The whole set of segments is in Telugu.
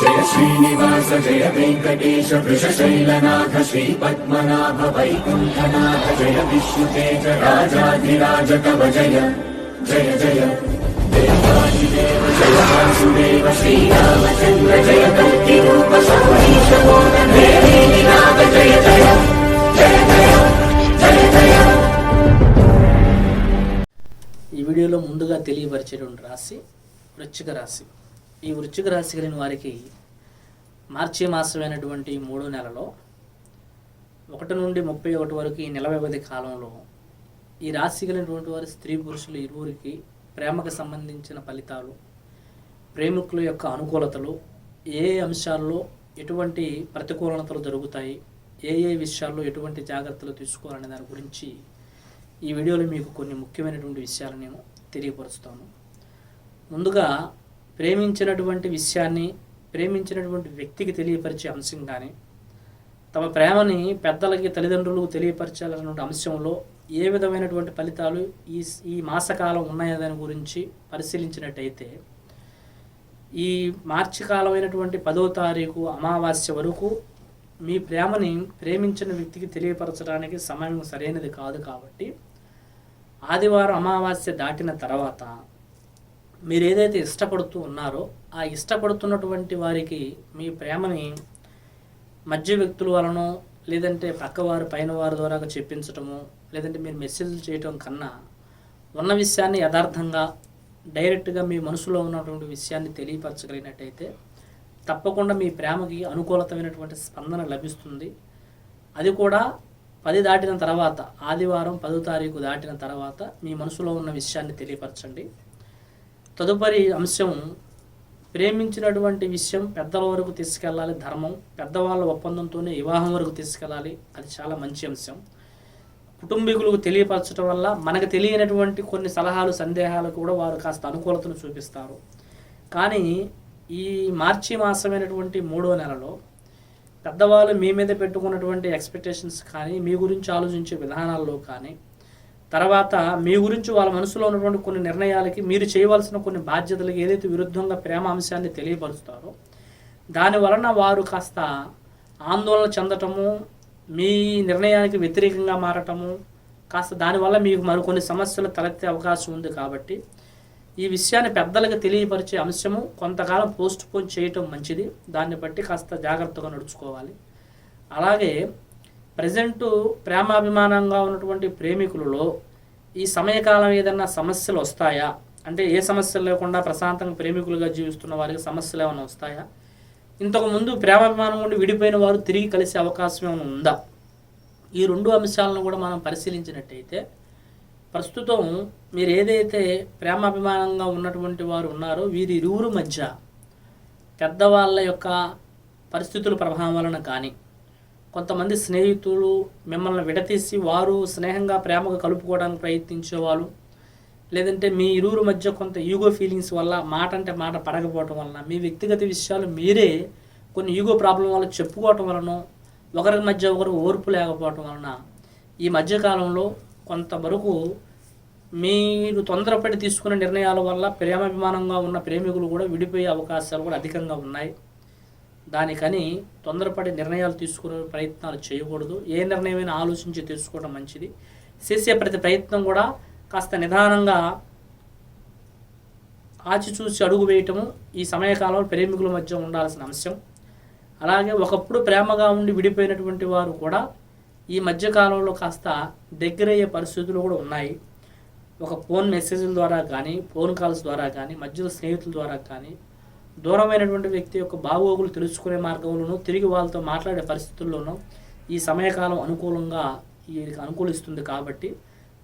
జయ శ్రీనివాస జయ వెంకటేశ వృషశైలనాథ శ్రీ పద్మనాభ వైకుంఠనాథ జయ విష్ణుతేజ రాజాధిరాజ కవ జయ జయ జయ. దేవాదిదేవ జయ వాసుదేవ శ్రీరామచంద్ర జయ కల్కి రూప సౌరీశ నాథ జయ జయ జయ జయ జయ జయ. ఈ వీడియోలో ముందుగా తెలియపరిచేటువంటి రాశి వృచ్చిక రాశి. ఈ వృశ్చిక రాశి కలిగిన వారికి మార్చి మాసమైనటువంటి మూడో నెలలో ఒకటి నుండి ముప్పై ఒకటి వరకు ఈ నెల వ్యవధి కాలంలో ఈ రాశి కలిగినటువంటి వారి స్త్రీ పురుషులు ఇరువురికి ప్రేమకు సంబంధించిన ఫలితాలు ప్రేమికుల యొక్క అనుకూలతలు ఏ అంశాల్లో ఎటువంటి ప్రతికూలతలు జరుగుతాయి ఏ ఏ విషయాల్లో ఎటువంటి జాగ్రత్తలు తీసుకోవాలనే దాని గురించి ఈ వీడియోలో మీకు కొన్ని ముఖ్యమైనటువంటి విషయాలు నేను తెలియపరుస్తాను. ముందుగా ప్రేమించినటువంటి విషయాన్ని ప్రేమించినటువంటి వ్యక్తికి తెలియపరిచే అంశం కానీ తమ ప్రేమని పెద్దలకి తల్లిదండ్రులు తెలియపరచాలన్నటువంటి అంశంలో ఏ విధమైనటువంటి ఫలితాలు ఈ ఈ మాసకాలం ఉన్నాయో దాని గురించి పరిశీలించినట్టయితే ఈ మార్చి కాలమైనటువంటి పదో తారీఖు అమావాస్య వరకు మీ ప్రేమని ప్రేమించిన వ్యక్తికి తెలియపరచడానికి సమయం సరైనది కాదు కాబట్టి ఆదివారం అమావాస్య దాటిన తర్వాత మీరు ఏదైతే ఇష్టపడుతూ ఉన్నారో ఆ ఇష్టపడుతున్నటువంటి వారికి మీ ప్రేమని మధ్య వ్యక్తుల వలనో లేదంటే పక్కవారు పైన వారి ద్వారా చెప్పించటము లేదంటే మీరు మెసేజ్ చేయటం కన్నా ఉన్న విషయాన్ని యథార్థంగా డైరెక్ట్గా మీ మనసులో ఉన్నటువంటి విషయాన్ని తెలియపరచగలిగినట్టయితే తప్పకుండా మీ ప్రేమకి అనుకూలతమైనటువంటి స్పందన లభిస్తుంది. అది కూడా పది దాటిన తర్వాత ఆదివారం పదో తారీఖు దాటిన తర్వాత మీ మనసులో ఉన్న విషయాన్ని తెలియపరచండి. తదుపరి అంశం ప్రేమించినటువంటి విషయం పెద్దల వరకు తీసుకెళ్ళాలి ధర్మం. పెద్దవాళ్ళ ఒప్పందంతోనే వివాహం వరకు తీసుకెళ్ళాలి. అది చాలా మంచి అంశం. కుటుంబీకులకు తెలియపరచడం వల్ల మనకు తెలియనటువంటి కొన్ని సలహాలు సందేహాలు కూడా వారు కాస్త అనుకూలతను చూపిస్తారు. కానీ ఈ మార్చి మాసమైనటువంటి మూడో నెలలో పెద్దవాళ్ళు మీ మీద పెట్టుకున్నటువంటి ఎక్స్పెక్టేషన్స్ కానీ మీ గురించి ఆలోచించే విధానాల్లో కానీ తర్వాత మీ గురించి వాళ్ళ మనసులో ఉన్నటువంటి కొన్ని నిర్ణయాలకి మీరు చేయవలసిన కొన్ని బాధ్యతలకి ఏదైతే విరుద్ధంగా ప్రేమ అంశాన్ని తెలియపరుస్తారో దాని వలన వారు కాస్త ఆందోళన చెందటము మీ నిర్ణయానికి వ్యతిరేకంగా మారటము కాస్త దానివల్ల మీకు మరికొన్ని సమస్యలు తలెత్తే అవకాశం ఉంది కాబట్టి ఈ విషయాన్ని పెద్దలకు తెలియపరిచే అంశము కొంతకాలం పోస్ట్ పోన్ చేయటం మంచిది. దాన్ని బట్టి కాస్త జాగ్రత్తగా నడుచుకోవాలి. అలాగే ప్రజెంటు ప్రేమాభిమానంగా ఉన్నటువంటి ప్రేమికులలో ఈ సమయకాలం ఏదన్నా సమస్యలు వస్తాయా? అంటే ఏ సమస్యలు లేకుండా ప్రశాంతంగా ప్రేమికులుగా జీవిస్తున్న వారికి సమస్యలు ఏమైనా వస్తాయా? ఇంతకు ముందు ప్రేమాభిమానం నుండి విడిపోయిన వారు తిరిగి కలిసే అవకాశం ఏమైనా ఉందా? ఈ రెండు అంశాలను కూడా మనం పరిశీలించినట్టయితే ప్రస్తుతం మీరు ఏదైతే ప్రేమాభిమానంగా ఉన్నటువంటి వారు ఉన్నారో వీరి ఇరువురు మధ్య పెద్దవాళ్ళ యొక్క పరిస్థితుల ప్రభావం వలన కానీ కొంతమంది స్నేహితులు మిమ్మల్ని విడతీసి వారు స్నేహంగా ప్రేమగా కలుపుకోవడానికి ప్రయత్నించేవాళ్ళు. లేదంటే మీ ఇరువురు మధ్య కొంత ఈగో ఫీలింగ్స్ వల్ల మాట అంటే మాట పడకపోవటం వలన మీ వ్యక్తిగత విషయాలు మీరే కొన్ని ఈగో ప్రాబ్లం వల్ల చెప్పుకోవటం వలన ఒకరి మధ్య ఒకరు ఓర్పు లేకపోవటం వలన ఈ మధ్యకాలంలో కొంతవరకు మీరు తొందరపడి తీసుకునే నిర్ణయాల వల్ల ప్రేమాభిమానంగా ఉన్న ప్రేమికులు కూడా విడిపోయే అవకాశాలు కూడా అధికంగా ఉన్నాయి. దానికని తొందరపడి నిర్ణయాలు తీసుకునే ప్రయత్నాలు చేయకూడదు. ఏ నిర్ణయమైనా ఆలోచించి తీసుకోవడం మంచిది. చేసే ప్రతి ప్రయత్నం కూడా కాస్త నిదానంగా ఆచిచూసి అడుగు వేయటము ఈ సమయకాలంలో ప్రేమికుల మధ్య ఉండాల్సిన అంశం. అలాగే ఒకప్పుడు ప్రేమగా ఉండి విడిపోయినటువంటి వారు కూడా ఈ మధ్యకాలంలో కాస్త దగ్గరయ్యే పరిస్థితులు కూడా ఉన్నాయి. ఒక ఫోన్ మెసేజ్ల ద్వారా కానీ ఫోన్ కాల్స్ ద్వారా కానీ మధ్యలో స్నేహితుల ద్వారా కానీ దూరమైనటువంటి వ్యక్తి యొక్క బాగోగులు తెలుసుకునే మార్గంలోనూ తిరిగి వాళ్ళతో మాట్లాడే పరిస్థితుల్లోనూ ఈ సమయకాలం అనుకూలంగా వీరికి అనుకూలిస్తుంది కాబట్టి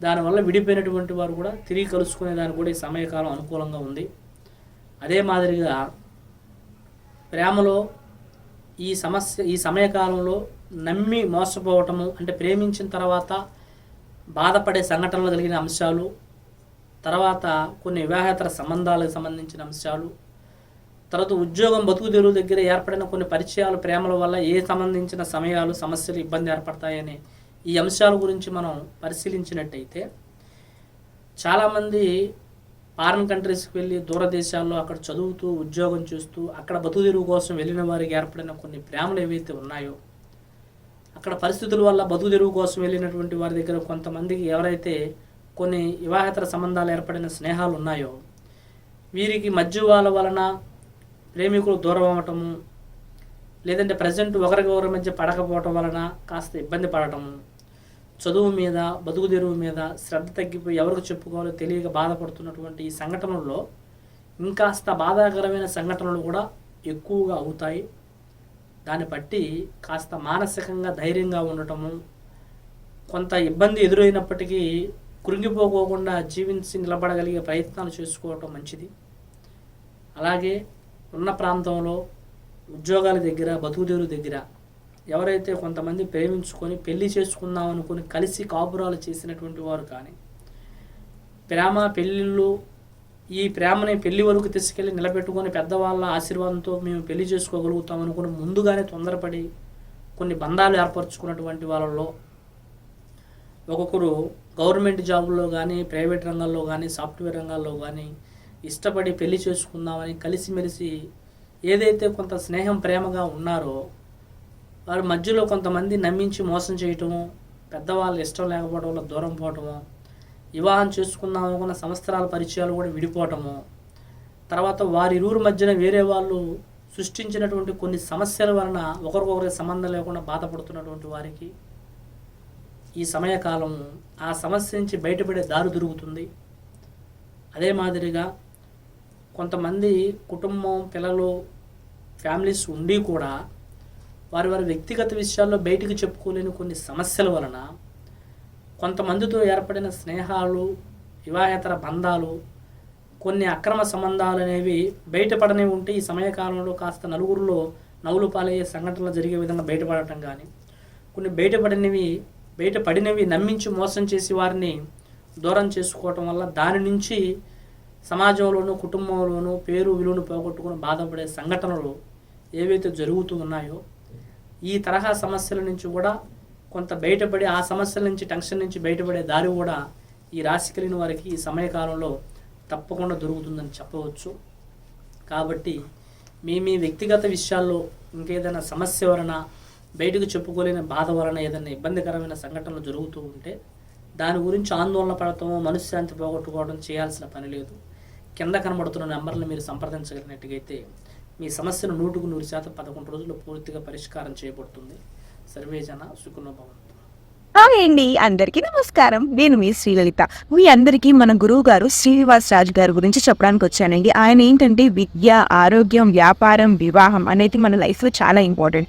దానివల్ల విడిపోయినటువంటి వారు కూడా తిరిగి కలుసుకునే దానికి కూడా ఈ సమయకాలం అనుకూలంగా ఉంది. అదే మాదిరిగా ప్రేమలో ఈ సమస్య ఈ సమయకాలంలో నమ్మి మోసపోవటము అంటే ప్రేమించిన తర్వాత బాధపడే సంఘటనలు కలిగిన అంశాలు తర్వాత కొన్ని వివాహేతర సంబంధాలకు సంబంధించిన అంశాలు తర్వాత ఉద్యోగం బతుకు తెరువు దగ్గర ఏర్పడిన కొన్ని పరిచయాలు ప్రేమల వల్ల ఏ సంబంధించిన సమయాలు సమస్యలు ఇబ్బంది ఏర్పడతాయని ఈ అంశాల గురించి మనం పరిశీలించినట్టయితే చాలామంది ఫారిన్ కంట్రీస్కి వెళ్ళి దూరదేశాల్లో అక్కడ చదువుతూ ఉద్యోగం చేస్తూ అక్కడ బతుకు తెరువు కోసం వెళ్ళిన వారికి ఏర్పడిన కొన్ని ప్రేమలు ఏవైతే ఉన్నాయో అక్కడ పరిస్థితుల వల్ల బతుకు తెరువు కోసం వెళ్ళినటువంటి వారి దగ్గర కొంతమందికి ఎవరైతే కొన్ని వివాహేతర సంబంధాలు ఏర్పడిన స్నేహాలు ఉన్నాయో వీరికి మధ్య వాళ్ళ వలన ప్రేమికులు దూరం అవ్వటము లేదంటే ప్రజెంట్ ఒకరికి ఒకరి మధ్య పడకపోవటం వలన కాస్త ఇబ్బంది పడటము. చదువు మీద బతుకు తెరువు మీద శ్రద్ధ తగ్గిపోయి ఎవరికి చెప్పుకోవాలో తెలియక బాధపడుతున్నటువంటి ఈ సంఘటనల్లో ఇంకాస్త బాధాకరమైన సంఘటనలు కూడా ఎక్కువగా అవుతాయి. దాన్ని బట్టి కాస్త మానసికంగా ధైర్యంగా ఉండటము కొంత ఇబ్బంది ఎదురైనప్పటికీ కృంగిపోకోకుండా జీవించి నిలబడగలిగే ప్రయత్నాలు చేసుకోవటం మంచిది. అలాగే ఉన్న ప్రాంతంలో ఉద్యోగాల దగ్గర బతుకుదేరు దగ్గర ఎవరైతే కొంతమంది ప్రేమించుకొని పెళ్ళి చేసుకుందాం అనుకుని కలిసి కాపురాలు చేసినటువంటి వారు కానీ ప్రేమ పెళ్ళిళ్ళు ఈ ప్రేమని పెళ్ళి వరకు తీసుకెళ్ళి నిలబెట్టుకొని పెద్దవాళ్ళ ఆశీర్వాదంతో మేము పెళ్ళి చేసుకోగలుగుతాం అనుకుని ముందుగానే తొందరపడి కొన్ని బంధాలు ఏర్పరచుకున్నటువంటి వాళ్ళలో ఒక్కొక్కరు గవర్నమెంట్ జాబుల్లో కానీ ప్రైవేట్ రంగాల్లో కానీ సాఫ్ట్వేర్ రంగాల్లో కానీ ఇష్టపడి పెళ్ళి చేసుకుందామని కలిసిమెలిసి ఏదైతే కొంత స్నేహం ప్రేమగా ఉన్నారో వారి మధ్యలో కొంతమంది నమ్మించి మోసం చేయటము పెద్దవాళ్ళు ఇష్టం లేకపోవడం వల్ల దూరం పోవటము వివాహం చేసుకుందాం అనుకున్న సంవత్సరాల పరిచయాలు కూడా విడిపోవటము తర్వాత వారి ఇరువురు మధ్యన వేరే వాళ్ళు సృష్టించినటువంటి కొన్ని సమస్యల వలన ఒకరికొకరికి సంబంధం లేకుండా బాధపడుతున్నటువంటి వారికి ఈ సమయకాలం ఆ సమస్య నుంచి బయటపడే దారి దొరుకుతుంది. అదే మాదిరిగా కొంతమంది కుటుంబం పిల్లలు ఫ్యామిలీస్ ఉండి కూడా వారి వారి వ్యక్తిగత విషయాల్లో బయటికి చెప్పుకోలేని కొన్ని సమస్యల వలన కొంతమందితో ఏర్పడిన స్నేహాలు వివాహేతర బంధాలు కొన్ని అక్రమ సంబంధాలు అనేవి బయటపడనే ఉంటే ఈ సమయకాలంలో కాస్త నలుగురిలో నవ్వులు పాలయ్యే సంఘటనలు జరిగే విధంగా బయటపడటం కానీ కొన్ని బయటపడినవి బయటపడినవి నమ్మించి మోసం చేసి వారిని దూరం చేసుకోవటం వల్ల దాని నుంచి సమాజంలోనూ కుటుంబంలోనూ పేరు విలువను పోగొట్టుకుని బాధపడే సంఘటనలు ఏవైతే జరుగుతూ ఉన్నాయో ఈ తరహా సమస్యల నుంచి కూడా కొంత బయటపడి ఆ సమస్యల నుంచి టెన్షన్ నుంచి బయటపడే దారి కూడా ఈ రాశి కలిగిన వారికి ఈ సమయకాలంలో తప్పకుండా దొరుకుతుందని చెప్పవచ్చు. కాబట్టి మీ మీ వ్యక్తిగత విషయాల్లో ఇంకేదైనా సమస్య వలన బయటకు చెప్పుకోలేని బాధ వలన ఏదైనా ఇబ్బందికరమైన సంఘటనలు జరుగుతూ ఉంటే దాని గురించి ఆందోళన పడటం మనశ్శాంతి పోగొట్టుకోవడం చేయాల్సిన పని లేదు. కింద కనబడుతున్న నెంబర్ని మీరు సంప్రదించగలిగినట్టుగైతే మీ సమస్యను నూటుకు నూరు శాతం పదకొండు రోజుల్లో పూర్తిగా పరిష్కారం చేయబడుతుంది. సర్వేజన సుఖనోభవంతు. హాయ్ అండి అందరికీ నమస్కారం. నేను మీ శ్రీలలిత. మీ అందరికీ మన గురువు గారు శ్రీనివాస్ రాజు గారి గురించి చెప్పడానికి వచ్చానండి. ఆయన ఏంటంటే విద్య ఆరోగ్యం వ్యాపారం వివాహం అనేది మన లైఫ్లో చాలా ఇంపార్టెంట్.